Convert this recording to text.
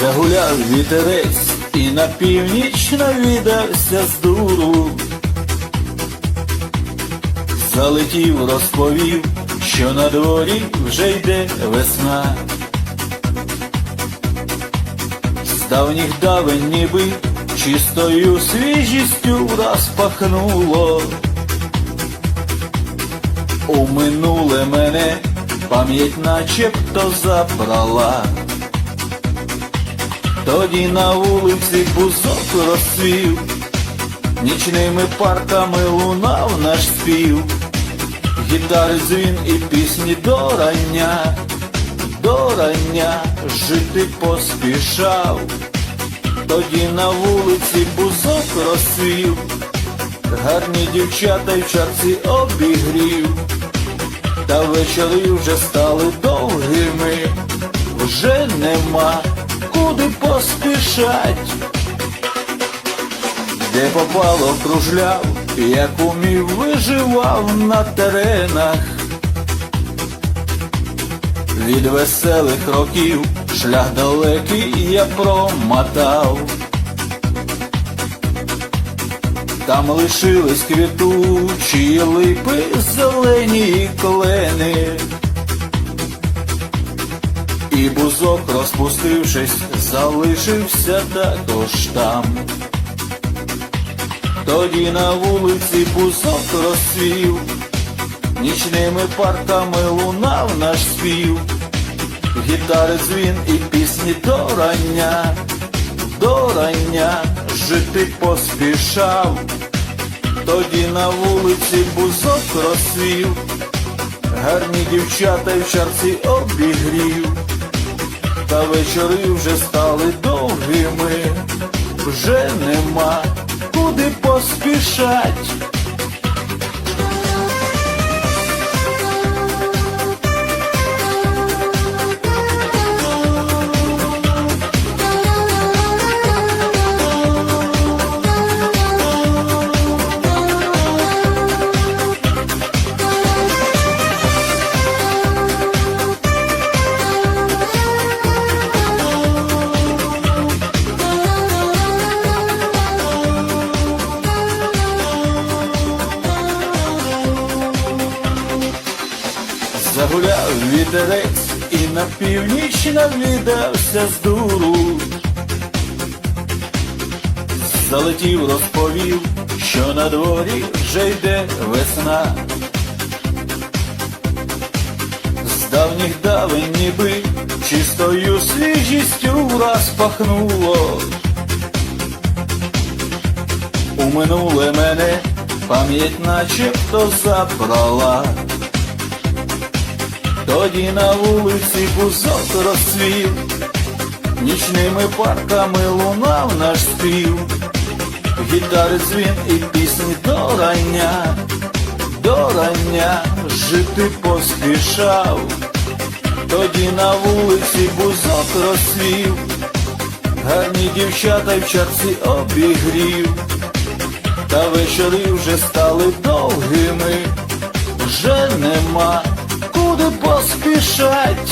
Загуляв вітерець і на північ навідався з дуру. Залетів, розповів, що на дворі вже йде весна. З давніх давен ніби чистою свіжістю враз пахнуло. У минуле мене пам'ять начебто забрала. Тоді на вулиці бузок розцвів, нічними парками лунав наш спів, гітари дзвін і пісні до рання, до рання жити поспішав. Тоді на вулиці бузок розцвів, гарні дівчата й чарці обігрів, та вечори вже стали довгими, вже нема куди поспішать, де попало кружляв, як умів виживав на теренах. Від веселих років шлях далекий я промотав. Там лишились квітучі липи, зелені клени. І бузок, розпустившись, залишився також там. Тоді на вулиці бузок розцвів, нічними парками лунав наш спів, гітари дзвін і пісні до рання, до рання жити поспішав. Тоді на вулиці бузок розцвів, гарні дівчата й в чарці обігрів. Та вечори вже стали довгими, вже нема куди поспішать. Загуляв вітерець і на північ навідався з дуру. Залетів, розповів, що на дворі вже йде весна. З давніх давен ніби чистою свіжістю враз пахнуло. У минуле мене пам'ять начебто забрала. Тоді на вулиці бузок розцвів, нічними парками лунав наш спів, гітари дзвін і пісні до рання, до рання жити поспішав. Тоді на вулиці бузок розцвів, гарні дівчата й в чарці обігрів, та вечори вже стали довгими, вже нема Люди поспішать.